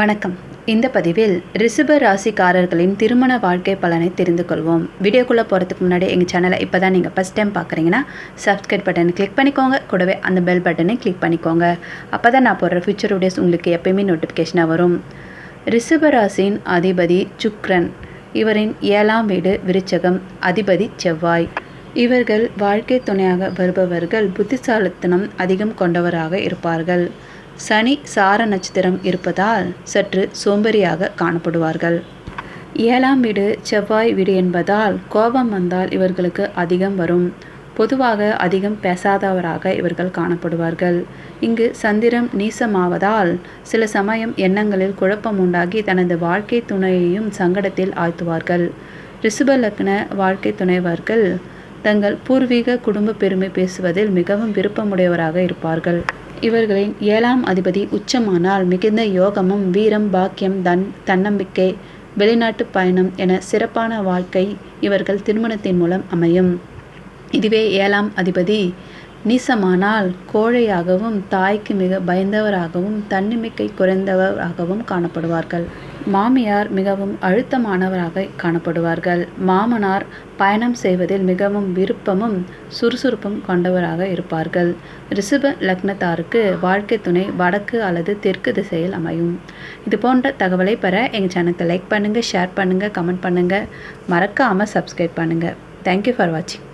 வணக்கம். இந்த பதிவில் ரிஷப ராசிக்காரர்களின் திருமண வாழ்க்கை பலனை தெரிந்து கொள்வோம். வீடியோக்குள்ளே போகிறதுக்கு முன்னாடி எங்கள் சேனலை இப்போ தான் நீங்கள் ஃபஸ்ட் டைம் பார்க்குறீங்கன்னா சப்ஸ்கிரைப் பட்டனை கிளிக் பண்ணிக்கோங்க. கூடவே அந்த பெல் பட்டனை கிளிக் பண்ணிக்கோங்க. அப்போ தான் நான் போடுற ஃபியூச்சர் வீடியோஸ் உங்களுக்கு எப்பயுமே நோட்டிஃபிகேஷனாக வரும். ரிஷப ராசியின் அதிபதி சுக்ரன். இவரின் ஏழாம் வீடு விருச்சகம். அதிபதி செவ்வாய். இவர்கள் வாழ்க்கை துணையாக வருபவர்கள் புத்திசாலித்தனம் அதிகம் கொண்டவராக இருப்பார்கள். சனி சார நட்சத்திரம் இருப்பதால் சற்று சோம்பேறியாக காணப்படுவார்கள். ஏழாம் வீடு செவ்வாய் வீடு என்பதால் கோபம் வந்தால் இவர்களுக்கு அதிகம் வரும். பொதுவாக அதிகம் பேசாதவராக இவர்கள் காணப்படுவார்கள். இங்கு சந்திரம் நீசமாவதால் சில சமயம் எண்ணங்களில் குழப்பம் உண்டாகி தனது வாழ்க்கை துணையையும் சங்கடத்தில் ஆழ்த்துவார்கள். ரிஷப லக்ன வாழ்க்கை துணைவர்கள் தங்கள் பூர்வீக குடும்ப பெருமை பேசுவதில் மிகவும் விருப்பமுடையவராக இருப்பார்கள். இவர்களின் ஏழாம் அதிபதி உச்சமானால் மிகுந்த யோகமும் வீரம் பாக்கியம் தன் தன்னம்பிக்கை வெளிநாட்டு பயணம் என சிறப்பான வாழ்க்கை இவர்கள் திருமணத்தின் மூலம் அமையும். இதுவே ஏழாம் அதிபதி நீசமானால் கோழையாகவும் தாய்க்கு மிக பயந்தவராகவும் தன்னிமிக்கை குறைந்தவராகவும் காணப்படுவார்கள். மாமியார் மிகவும் அழுத்தமானவராக காணப்படுவார்கள். மாமனார் பயணம் செய்வதில் மிகவும் விருப்பமும் சுறுசுறுப்பும் கொண்டவராக இருப்பார்கள். ரிஷப லக்னத்தாருக்கு வாழ்க்கை துணை வடக்கு அல்லது தெற்கு திசையில் அமையும். இது போன்ற தகவலை பெற எங்கள் சேனலுக்கு லைக் பண்ணுங்கள் ஷேர் பண்ணுங்கள் கமெண்ட் பண்ணுங்கள் மறக்காமல் சப்ஸ்கிரைப் பண்ணுங்கள் தேங்க்யூ ஃபார் வாட்சிங்